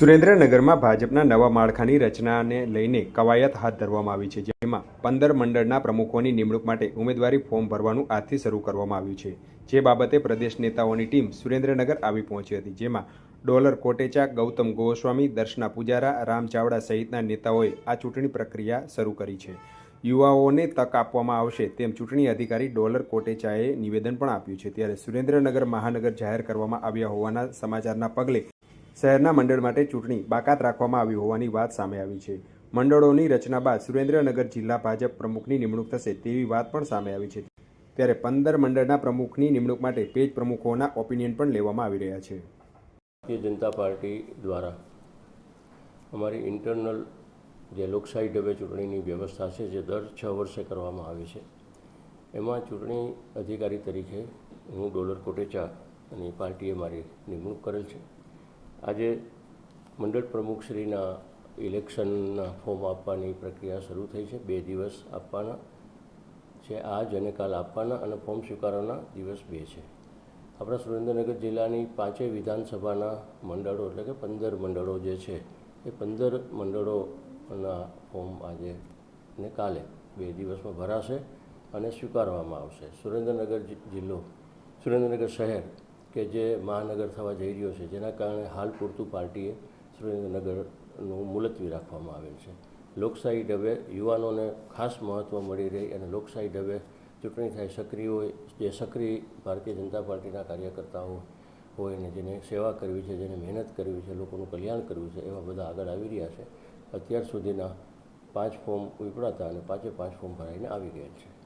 સુરેન્દ્રનગરમાં ભાજપના નવા માળખાની રચનાને લઈને કવાયત હાથ ધરવામાં આવી છે, જેમાં પંદર મંડળના પ્રમુખોની નિમણૂક માટે ઉમેદવારી ફોર્મ ભરવાનું આજથી શરૂ કરવામાં આવ્યું છે. જે બાબતે પ્રદેશ નેતાઓની ટીમ સુરેન્દ્રનગર આવી પહોંચી હતી, જેમાં ડોલર કોટેચા, ગૌતમ ગોસ્વામી, દર્શના પૂજારા, રામ ચાવડા સહિતના નેતાઓએ આ ચૂંટણી પ્રક્રિયા શરૂ કરી છે. યુવાઓને તક આપવામાં આવશે તેમ ચૂંટણી અધિકારી ડોલર કોટેચાએ નિવેદન પણ આપ્યું છે. ત્યારે સુરેન્દ્રનગર મહાનગર જાહેર કરવામાં આવ્યા હોવાના સમાચારના પગલે શહેરના મંડળ માટે ચૂંટણી બાકાત રાખવામાં આવી હોવાની વાત સામે આવી છે. મંડળોની રચના બાદ સુરેન્દ્રનગર જિલ્લા ભાજપ પ્રમુખની નિમણૂક થશે તેવી વાત પણ સામે આવી છે. ત્યારે પંદર મંડળના પ્રમુખની નિમણૂક માટે પેજ પ્રમુખોના ઓપિનિયન પણ લેવામાં આવી રહ્યા છે. ભારતીય જનતા પાર્ટી દ્વારા અમારી ઇન્ટરનલ જે લોકશાહી ઢબે ચૂંટણીની વ્યવસ્થા છે, જે દર છ વર્ષે કરવામાં આવે છે, એમાં ચૂંટણી અધિકારી તરીકે હું ડોલર કોટેચા અને પાર્ટીએ મારી નિમણૂક કરેલ છે. આજે મંડળ પ્રમુખશ્રીના ઇલેક્શનના ફોર્મ આપવાની પ્રક્રિયા શરૂ થઈ છે. બે દિવસ આપવાના છે. આજ અને કાલ આપવાના અને ફોર્મ સ્વીકારવાના દિવસ બે છે. આપણા સુરેન્દ્રનગર જિલ્લાની પાંચેય વિધાનસભાના મંડળો, એટલે કે પંદર મંડળો જે છે, એ પંદર મંડળોના ફોર્મ આજે ને કાલે બે દિવસમાં ભરાશે અને સ્વીકારવામાં આવશે. સુરેન્દ્રનગર જિલ્લો, સુરેન્દ્રનગર શહેર કે જે મહાનગર થવા જઈ રહ્યો છે, જેના કારણે હાલ પૂરતું પાર્ટીએ સુરેન્દ્રનગરનું મુલતવી રાખવામાં આવેલ છે. લોકશાહી ઢબે યુવાનોને ખાસ મહત્ત્વ મળી રહે અને લોકશાહી ઢબે ચૂંટણી થાય, સક્રિય હોય, જે સક્રિય ભારતીય જનતા પાર્ટીના કાર્યકર્તાઓ હોય ને જેને સેવા કરવી છે, જેને મહેનત કરવી છે, લોકોનું કલ્યાણ કરવું છે, એવા બધા આગળ આવી રહ્યા છે. અત્યાર સુધીના પાંચ ફોર્મ ઉપડાતા અને પાંચે પાંચ ફોર્મ ભરાઈને આવી ગયા છે.